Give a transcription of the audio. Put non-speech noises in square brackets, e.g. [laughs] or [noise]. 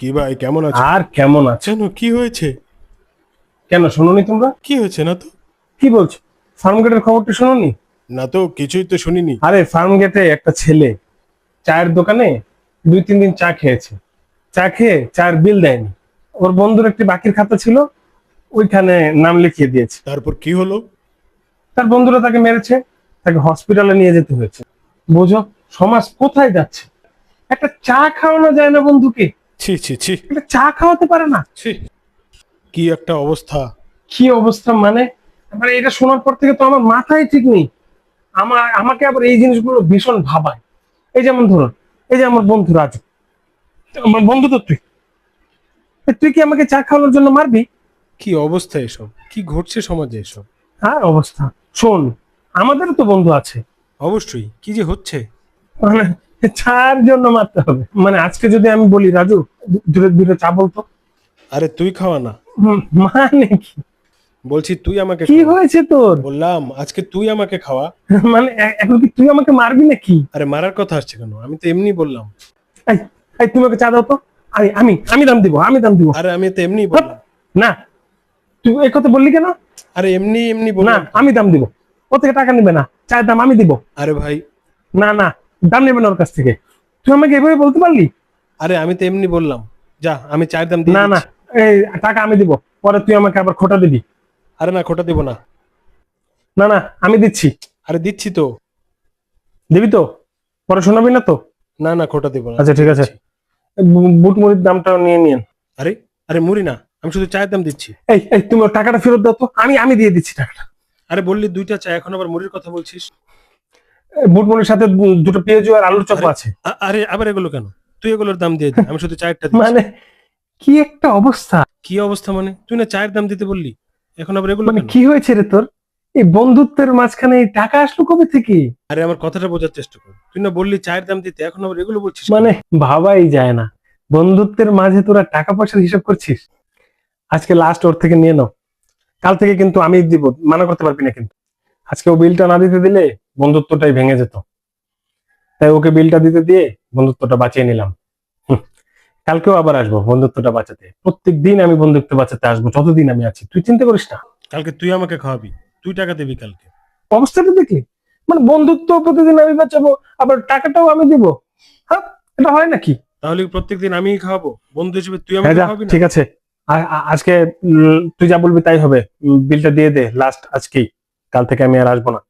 কি ভাই কেমন আছো? আর কেমন আছে? কেন কি হয়েছে? কেন শোনোনি তোমরা? কি হয়েছে না তো? কি বলছো? ফার্ম গেটের খবরটা শোনোনি? না তো কিছুই তো শুনিনি। আরে ফার্ম গেটে একটা ছেলে চায়ের দোকানে দুই তিন দিন চা খেয়েছে। চা খেয়ে চায়ের বিল দেয়নি। ওর বন্ধুর একটি বাকির খাতা ছিল ওইখানে নাম লিখিয়ে দিয়েছে। তারপর কি হলো? তার বন্ধুরা তাকে মেরেছে তাকে হসপিটালে নিয়ে যেতে হয়েছে। বোঝো সমাজ কোথায় যাচ্ছে? একটা চা খাওয়ানো যায় না বন্ধুকে। ছি ছি ছি। চা খাওয়াতে পারে না। ছি। কি একটা অবস্থা। কি অবস্থা মানে? মানে এটা শোনার পর থেকে তো আমার মাথায় ঠিক নেই। আমার আমাকে আবার এই জিনিসগুলো ভীষণ ভাবায়। এই যেমন ধরুন এই যে আমার বন্ধু রাজু। আমার বন্ধু তো তুই। তুই কি আমাকে চা খাওয়ানোর জন্য মারবি? কি অবস্থা এসব? কি ঘটছে সমাজে এসব? হ্যাঁ অবস্থা। শোন আমাদেরও তো বন্ধু আছে। অবশ্যই। কি যে হচ্ছে? মানে চার জন্য মারতে হবে। মানে আজকে যদি আমি বলি রাজু দূরে দূরে চা বলতো। আরে তুই খাওয়া না। মানে কি? বলছি তুই আমাকে কি হয়েছে তোর? বললাম আজকে তুই আমাকে খাওয়া। [laughs] মানে এখন কি তুই আমাকে মারবি নাকি? আরে মারার কথা আসছে কেন? আমি তো এমনি বললাম। এই এই তুমি আমাকে চা দাও তো। আমি আমি আমি দাম দিব আমি দাম দিব। আরে আমি তো এমনি বললাম। না। তুই এই কথা বললি কেন? আরে এমনি এমনি বল না আমি দাম দিব। ও থেকে টাকা নিবে না। চায়ের দাম আমি দিব। আরে ভাই। না না দাম নেবে না ওর কাছ থেকে। তুই আমাকে এভাবে বলতে পারলি? আরে আমি তো এমনি বললাম। যা আমি চায়ের দাম না না এই টাকা আমি দিব পরে তুই আমাকে আবার খোটা দিবি। আরে না খোটা দিব না। না না আমি দিচ্ছি। আরে দিচ্ছি তো। দিবি তো? পরে শোনাবি না তো? না না খোটা দিব না। আচ্ছা ঠিক আছে। বুট মুড়ির দামটা নিয়ে নিন আরে আরে মুড়ি না আমি শুধু চায়ের দাম দিচ্ছি। এই এই তুমি টাকাটা ফেরত দাও তো। আমি আমি দিয়ে দিচ্ছি টাকাটা। আরে বললি দুইটা চা এখন আবার মুড়ির কথা বলছিস? বুট মুড়ির সাথে দুটো পেঁয়াজু আর আলুর চপ আছে। আরে আবার এগুলো কেন? তুই এগুলোর দাম দিয়ে দে আমি শুধু চায়েরটা মানে কি একটা অবস্থা? কি অবস্থা মানে? তুই না চায়ের দাম দিতে বললি? এখন আবার এগুলো মানে কি হয়েছে রে তোর? এই বন্ধুত্বের মাঝখানে এই টাকা আসলো কবে থেকে? আরে আমার কথাটা বোঝার চেষ্টা কর। তুই না বললি চায়ের দাম দিতে এখন আবার এগুলো বলছিস মানে ভাবাই যায় না। বন্ধুত্বের মাঝে তোরা টাকা পয়সার হিসাব করছিস? আজকে লাস্ট ওর থেকে নিয়ে নাও। কাল থেকে কিন্তু আমি দিব মানা করতে পারবি না কিন্তু। আজকে ও বিলটা না দিতে দিলে বন্ধুত্বটাই ভেঙে যেত। তাই ওকে বিলটা দিতে দিয়ে বন্ধুত্বটা বাঁচিয়ে নিলাম। কালকেও আবার আসব বন্ধুত্বটা বাঁচাতে। প্রত্যেক দিন আমি বন্ধুত্ব বাঁচাতে আসব যতদিন আমি আছি। তুই চিন্তা করিস না। কালকে তুই আমাকে খাওয়াবি। তুই টাকা দিবি কালকে। অবস্থাটা দেখলি? মানে বন্ধুত্ব প্রতিদিন আমি বাঁচাবো আবার টাকাটাও আমি দিব। হ্যাঁ এটা হয় নাকি? তাহলে প্রত্যেকদিন আমিই খাওয়াবো? বন্ধু হিসেবে তুই আমাকে খাওয়াবি ঠিক আছে। আজকে তুই যা বলবি তাই হবে। বিলটা দিয়ে দে লাস্ট আজকেই। কাল থেকে আমি আর আসব না।